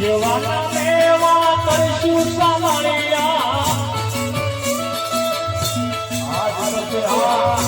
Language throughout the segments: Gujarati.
જેવાના મેવા કરશું સાંભળ્યા આજ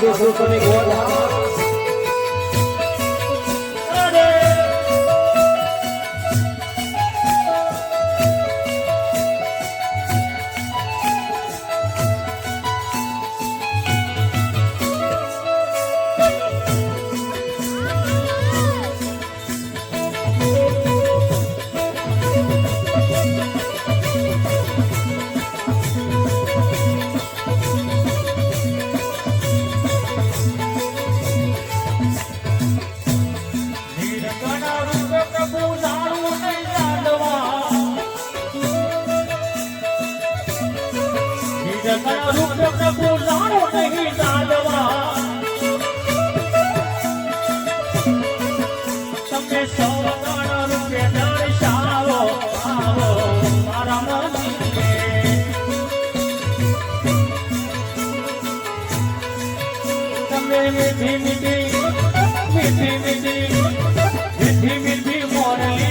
Deus, eu também gosto. મીઠી મીઠી મીઠી મીઠી મોરલી.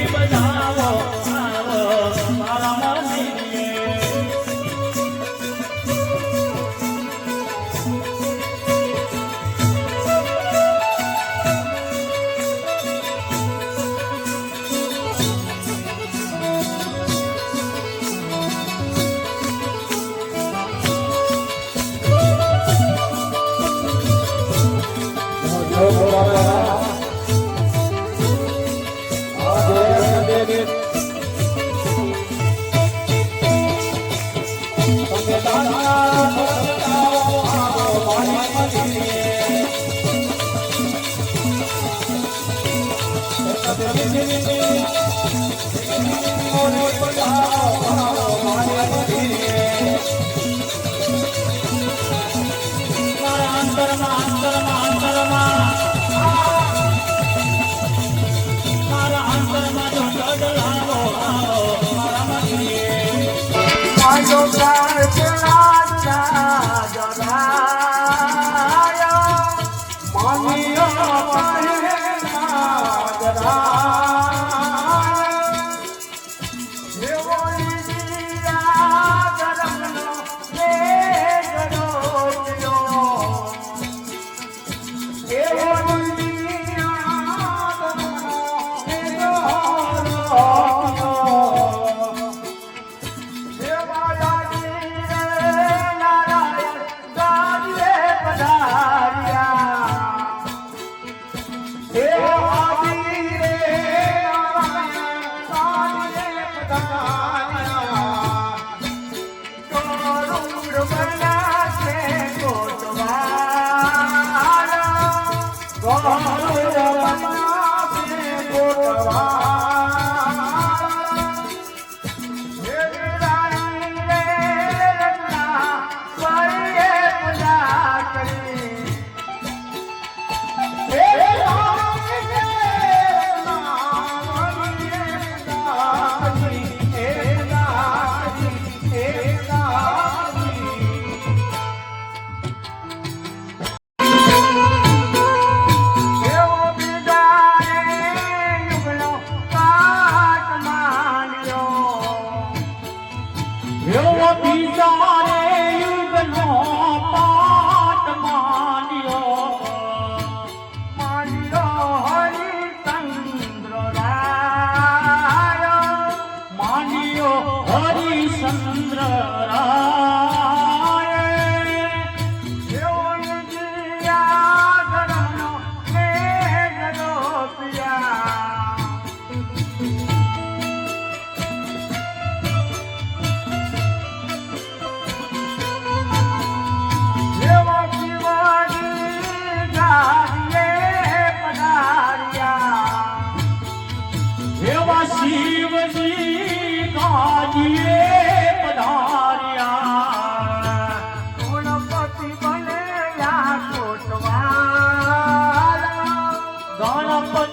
Don't cry, don't cry, don't cry.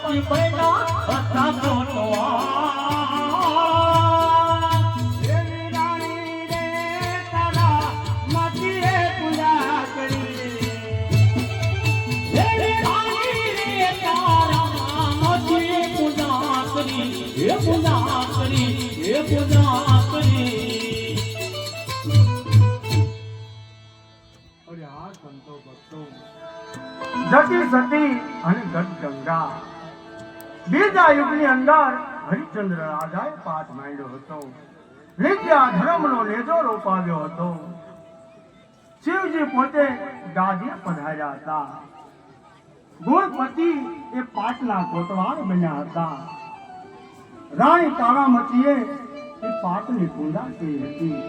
સતી પહેલા હતા કોટવા એવી રાણી રે તારા માટીએ પૂજા કરી. એવી રાણી રે તારા માથે પૂજા કરી. હે પૂજા કરી હે પૂજા કરી. અરે આ સંતો ભક્તો. જટી સતી અને ગટ ગંગા બીજા યુગની અંદર હરિચંદ્ર રાજાએ પાઠ માંડ્યો હતો. વિદ્યા ધર્મનો નેજો રોપાવ્યો હતો. શિવજી પોતે ગાદીએ પધાર્યા હતા. ગુણપતિ એ પાટના કોટવાર બન્યા હતા. રાણી તારામતીએ એ પાટની પૂજા કરી હતી.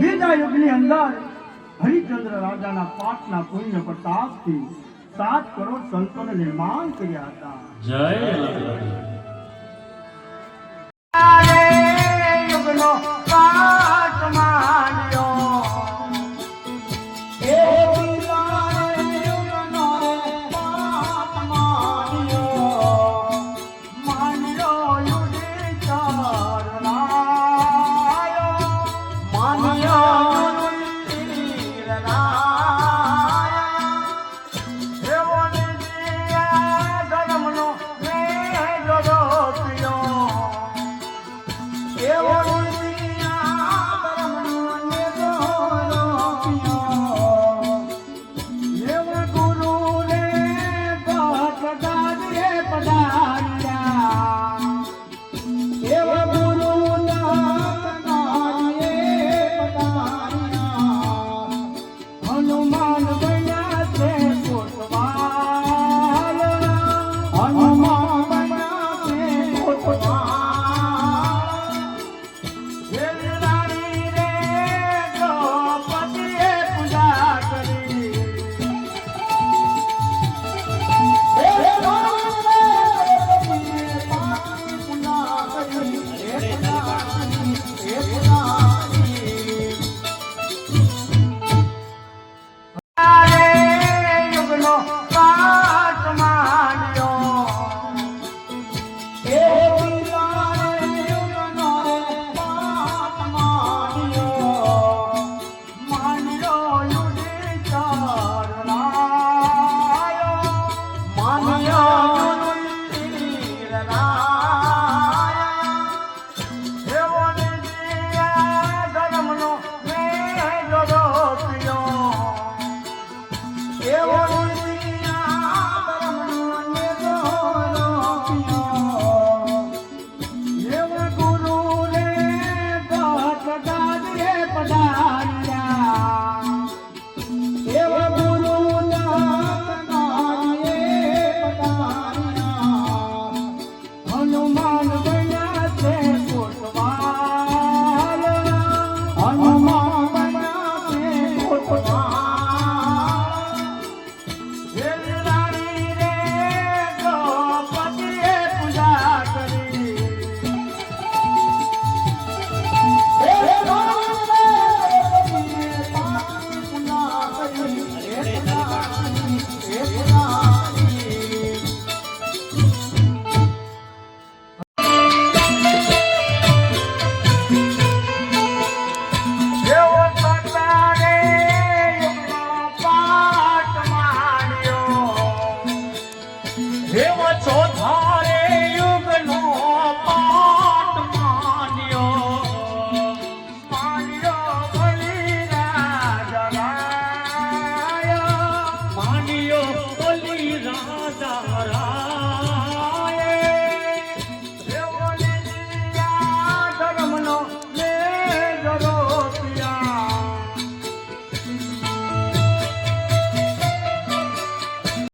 બીજા યુગની અંદર હરિચંદ્ર રાજાના પાટના પુણ્ય પ્રતાપથી સાત કરોડ સંતોને નિર્માણ કર્યા હતા. જય